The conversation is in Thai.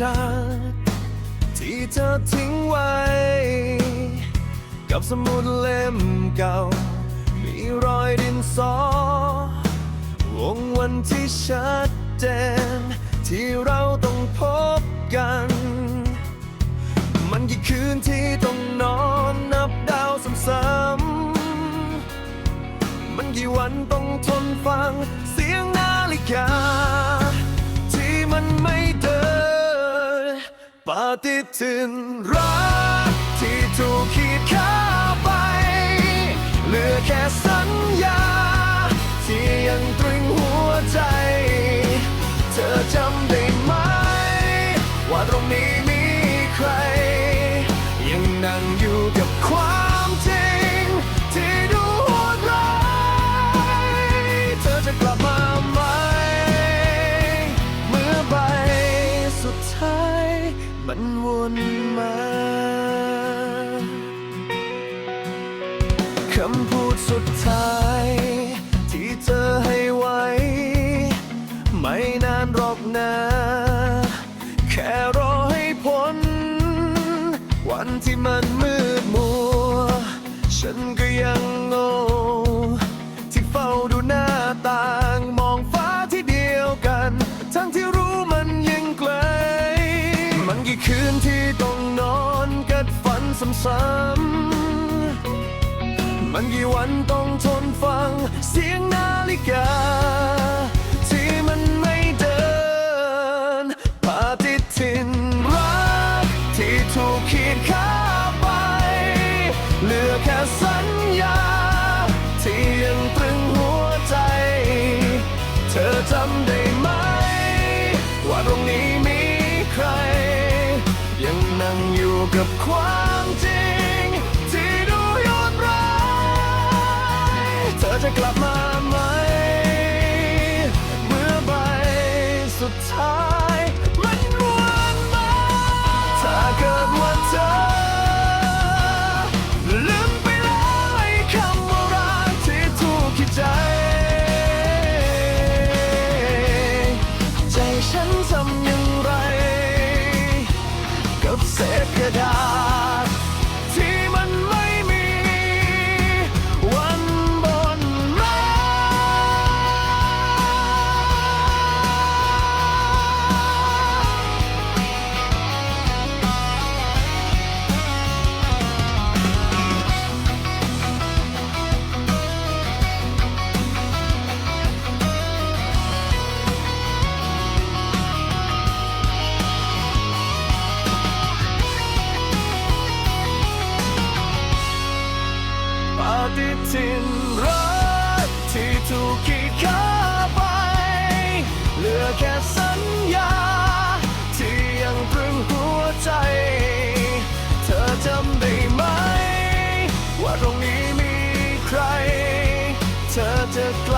จางๆที่เธอทิ้งไว้ กับสมุดเล่มเก่า มีรอยดินสอวงวันที่ชัดเจน ที่เราต้องพบกัน มันกี่คืนที่ต้องนอนนับดาวซ้ำๆมันกี่วันต้องทนฟังเสียงนาฬิกา ติดทินรัก มันวนมาคำพูดสุดท้าย ที่เธอให้ไว้ ไม่นานหรอกนะ แค่รอให้พ้น วันที่มันมืด ซ้ำๆมันกี่วันต้องทนฟังเสียงนาฬิกา ที่มันไม่เดินปฏิทินรักที่ถูกขีดค่าไป เหลือแค่สัญญา ที่ยังตรึงหัวใจ เธอจำได้ไหม ว่าตรงนี้มีใคร ยังนั่งอยู่กับความ จะกลับมาไหม เมื่อใบสุดท้าย มันวนมาถ้าเกิดว่าเธอ ลืมไปแล้วไอ้คำว่ารักที่ถูกขีดใจ ใจฉันทำอย่างไร กับเศษกระดาษ ฏิทินรักที่ถูกขีดค่าไป เหลือแค่สัญญา ที่ยังปรึงหัวใจ เธอจำได้ไหม ว่าตรงนี้มีใคร เธอจะกลับ